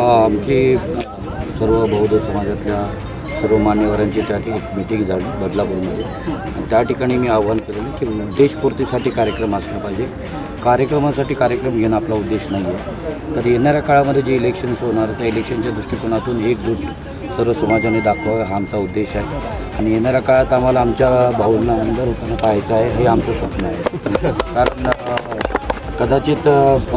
आमची सर्व बौद्ध समाजातल्या सर्व मान्यवरांची त्या ठिकाणी एक मिटिंग झाली बदलापूरमध्ये. आणि त्या ठिकाणी मी आव्हान केलेलं की देशपूर्तीसाठी कार्यक्रम असला पाहिजे. कार्यक्रमासाठी कार्यक्रम घेणं आपला उद्देश नाही आहे. तर येणाऱ्या काळामध्ये जे इलेक्शन्स होणार त्या इलेक्शनच्या दृष्टिकोनातून एकजूट सर्व समाजाने दाखवावं हा आमचा उद्देश आहे. आणि येणाऱ्या काळात आम्हाला आमच्या भाऊंना आमदार होताना पाहायचं आहे हे आमचं स्वप्न आहे. कारण कदाचित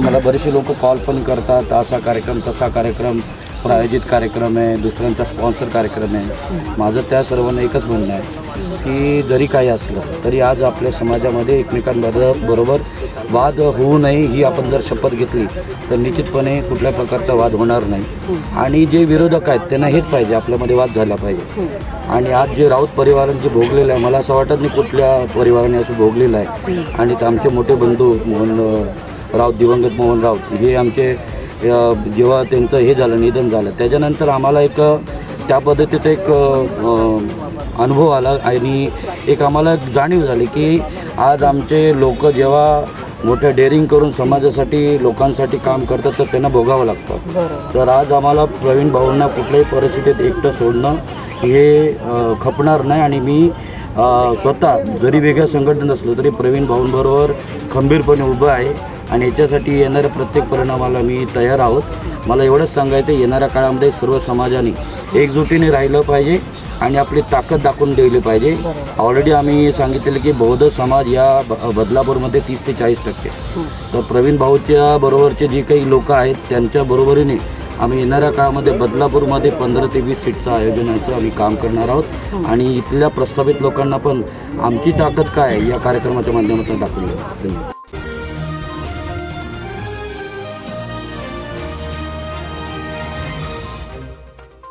मला बरेचसे लोक कॉल पण करतात असा कार्यक्रम तसा कार्यक्रम. प्रायोजित कार्यक्रम आहे दुसऱ्यांचा स्पॉन्सर कार्यक्रम आहे. माझं त्या सर्वांना एकच म्हणणं आहे की जरी काही असलं तरी आज आपल्या समाजामध्ये एकमेकांबरोबर बरोबर वाद होऊ नये ही आपण जर शपथ घेतली तर निश्चितपणे कुठल्या प्रकारचा वाद होणार नाही. आणि जे विरोधक आहेत त्यांना हेच पाहिजे आपल्यामध्ये वाद झाला पाहिजे. आणि आज जे राऊत परिवारांचे भोगलेलं आहे मला असं वाटत नाही कुठल्या परिवाराने असं भोगलेलं आहे. आणि ते आमचे मोठे बंधू मोहन राऊत दिवंगत मोहन राऊत हे आमचे जेव्हा त्यांचं हे झालं निधन झालं त्याच्यानंतर आम्हाला एक त्या पद्धतीचा एक अनुभव आला आणि एक आम्हाला जाणीव झाली की आज आमचे लोक जेव्हा मोठं डेअरिंग करून समाजासाठी लोकांसाठी काम करतात तर त्यांना भोगावं लागतं. तर आज आम्हाला प्रवीण भाऊंना कुठल्याही परिस्थितीत एकटं सोडणं हे खपणार नाही आणि मी स्वतः जरी वेगळ्या संघटनेत असलो तरी प्रवीण भाऊंबरोबर खंबीरपणे उभं आहे. आणि याच्यासाठी येणाऱ्या प्रत्येक परिणामाला मी तयार आहोत. मला एवढंच सांगायचं येणाऱ्या काळामध्ये सर्व समाजाने एकजुटीने राहिलं पाहिजे आणि आपली ताकद दाखवून दिली पाहिजे. ऑलरेडी आम्ही सांगितलेलं की बौद्ध समाज या ब- बदलापूरमध्ये तीस ते चाळीस टक्के. तर प्रवीण भाऊच्या बरोबरचे जे काही लोक आहेत त्यांच्या बरोबरीने आम्ही येणाऱ्या काळामध्ये बदलापूरमध्ये पंधरा ते वीस सीटचं आयोजनाचं आम्ही काम करणार आहोत. आणि इथल्या प्रस्थापित लोकांना पण आमची ताकद काय आहे या कार्यक्रमाच्या माध्यमातून दाखवली धन्यवाद.